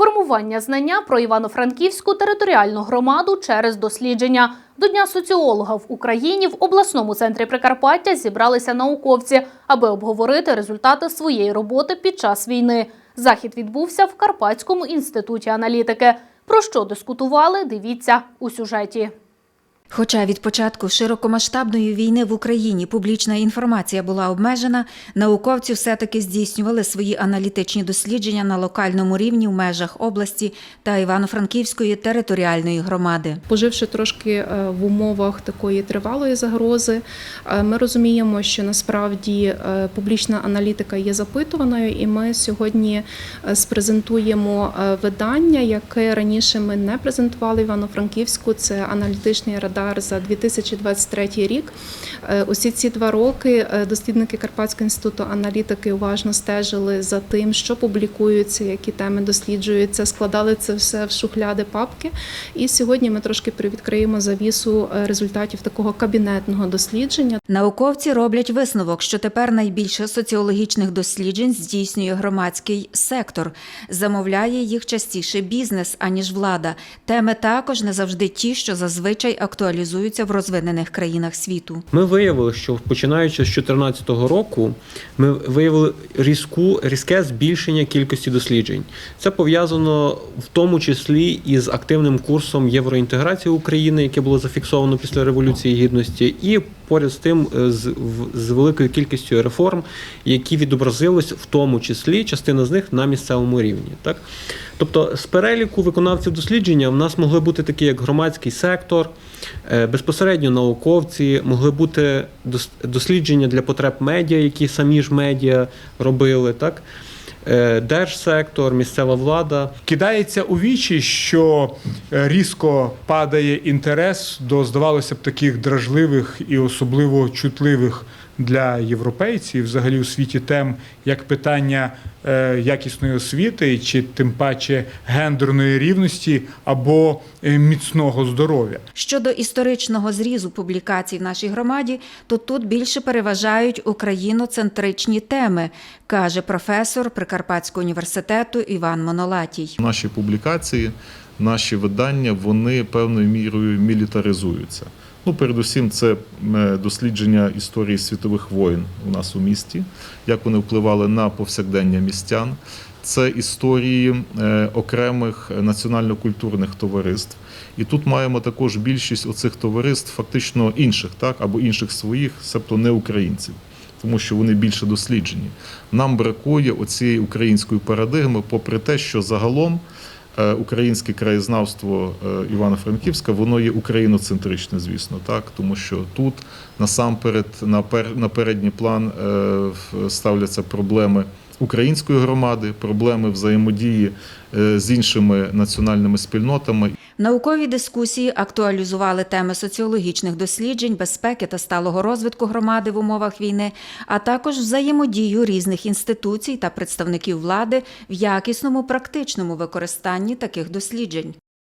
Формування знання про Івано-Франківську територіальну громаду через дослідження. До Дня соціолога в Україні в обласному центрі Прикарпаття зібралися науковці, аби обговорити результати своєї роботи під час війни. Захід відбувся в Карпатському інституті аналітики. Про що дискутували? Дивіться у сюжеті. Хоча від початку широкомасштабної війни в Україні публічна інформація була обмежена, науковці все-таки здійснювали свої аналітичні дослідження на локальному рівні в межах області та Івано-Франківської територіальної громади. Поживши трошки е, в умовах такої тривалої загрози, е, ми розуміємо, що насправді е, публічна аналітика є запитуваною, і ми сьогодні спрезентуємо видання, яке раніше ми не презентували Івано-Франківську. Це аналітичний радар за 2023 рік. Е, Усі ці два роки е, дослідники Карпатського інституту аналітики уважно стежили за тим, що публікується, які теми досліджуються, складали це все в шухляди папки. І сьогодні ми трошки привідкриємо завісу е, результатів такого кабінетного дослідження. Науковці роблять висновок, що тепер найбільше соціологічних досліджень здійснює громадський сектор. Замовляє їх частіше бізнес, аніж влада. Теми також не завжди ті, що зазвичай актуалізуються в розвинених країнах світу. Ми виявили, що починаючи з 2014 року, ми виявили різку, різке збільшення кількості досліджень. Це пов'язано в тому числі із активним курсом євроінтеграції України, яке було зафіксовано після Революції Гідності, і поряд з тим е, з, з великою кількістю реформ, які відобразились в тому числі частина з них на місцевому рівні. Так? Тобто з переліку виконавців дослідження в нас могли бути такі, як громадський сектор, е, безпосередньо науковці, могли бути дослідження для потреб медіа, які самі ж медіа робили, так? Е, Держсектор, місцева влада. Кидається у вічі, що е, різко падає інтерес до, здавалося б, таких дражливих і особливо чутливих для європейців, взагалі у світі тем, як питання е, якісної освіти, чи тим паче гендерної рівності або е, міцного здоров'я. Щодо історичного зрізу публікацій в нашій громаді, то тут більше переважають україноцентричні теми, каже професор Прикарпатського університету Іван Монолатій. Наші публікації, наші видання, вони певною мірою мілітаризуються. Ну, передусім, це дослідження історії світових воєн у нас у місті, як вони впливали на повсякдення містян. Це історії е, окремих національно-культурних товариств. І тут маємо також більшість оцих товариств, фактично інших, так, або інших своїх, себто не українців тому що вони більше досліджені. Нам бракує оцієї української парадигми, попри те, що загалом українське краєзнавство е, Івано-Франківська, воно є україноцентричне, звісно, так, тому що тут насамперед на пер- на передній план е, ставляться проблеми. Української громади, проблеми взаємодії е, з іншими національними спільнотами Наукові дискусії актуалізували теми соціологічних досліджень, безпеки та сталого розвитку громади в умовах війни, а також взаємодію різних інституцій та представників влади в якісному практичному використанні таких досліджень.